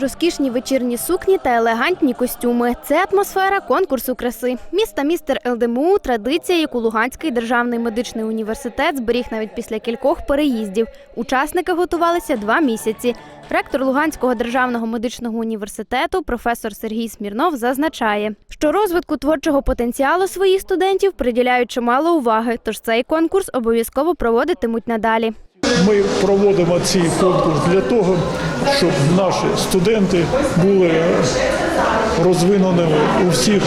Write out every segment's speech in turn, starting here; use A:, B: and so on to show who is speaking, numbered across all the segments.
A: Розкішні вечірні сукні та елегантні костюми. Це атмосфера конкурсу краси. Міста містер ЛДМУ традиція, яку Луганський державний медичний університет зберіг навіть після кількох переїздів. Учасники готувалися два місяці. Ректор Луганського державного медичного університету, професор Сергій Смірнов, зазначає, що розвитку творчого потенціалу своїх студентів приділяють чимало уваги, тож цей конкурс обов'язково проводитимуть надалі.
B: Ми проводимо цей конкурс для того, щоб наші студенти були розвиненими у всіх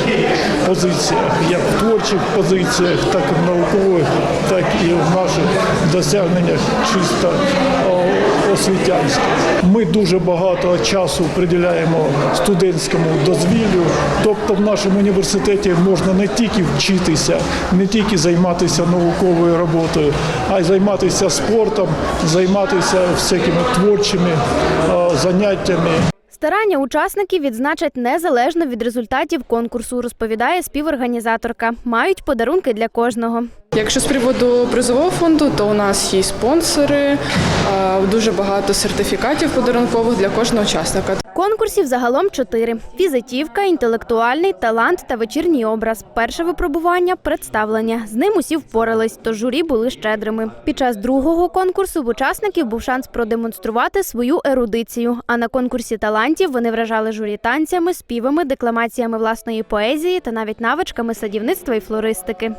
B: позиціях, як в творчих позиціях, так і в наукових, так і в наших досягненнях чисто освітянських. Ми дуже багато часу приділяємо студентському дозвіллю. Тобто в нашому університеті можна не тільки вчитися, не тільки займатися науковою роботою, а й займатися спортом, займатися всякими творчими заняттями.
A: Старання учасників відзначать незалежно від результатів конкурсу, розповідає співорганізаторка. Мають подарунки для кожного.
C: Якщо з приводу призового фонду, то у нас є спонсори, е, дуже багато сертифікатів подарункових для кожного учасника.
A: Конкурсів загалом чотири: візитівка, інтелектуальний, талант та вечірній образ. Перше випробування представлення. З ним усі впорались, тож журі були щедрими. Під час другого конкурсу в учасників був шанс продемонструвати свою ерудицію. А на конкурсі талантів вони вражали журі танцями, співами, декламаціями власної поезії та навіть навичками садівництва і флористики.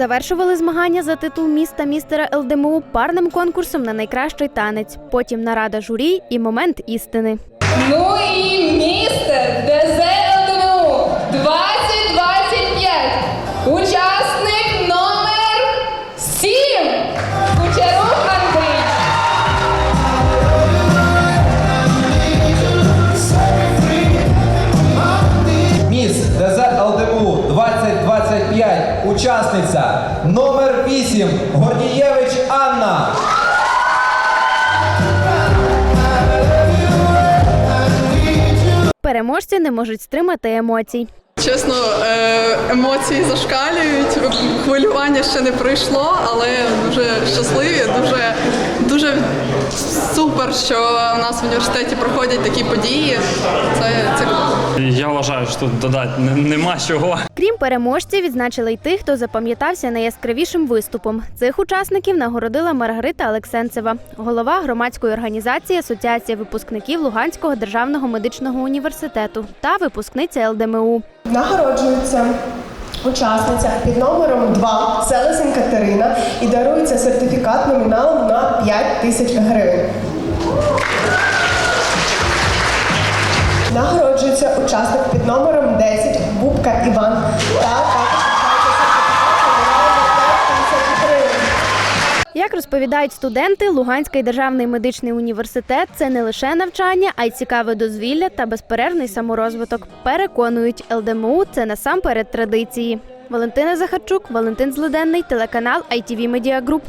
A: Завершували змагання за титул міста містера ЛДМУ парним конкурсом на найкращий танець. Потім нарада журі і момент істини.
D: Ну і містер ДЗЛДМУ 2025. Учасник
E: 2025, учасниця номер 8 Гордієвич Анна.
A: Переможці не можуть стримати емоцій.
C: Чесно, е, емоції зашкалюють. Хвилювання ще не пройшло, але дуже щасливі, дуже дуже супер, що в нас в університеті проходять такі події. Це, це.
F: Я вважаю, що тут додати нема чого.
A: Крім переможців, відзначили й тих, хто запам'ятався найяскравішим виступом. Цих учасників нагородила Маргарита Олексенцева, голова громадської організації Асоціація випускників Луганського державного медичного університету та випускниця ЛДМУ.
G: Нагороджується учасниця під номером 2 Селесень Катерина і дарується сертифікат номіналом на 5 тисяч гривень. Нагороджується учасник під номером 10 Бубка Іван та
A: розповідають студенти, Луганський державний медичний університет це не лише навчання, а й цікаве дозвілля та безперервний саморозвиток. Переконують, ЛДМУ це насамперед традиції. Валентина Захарчук, Валентин Злиденний, телеканал ITV Media Group.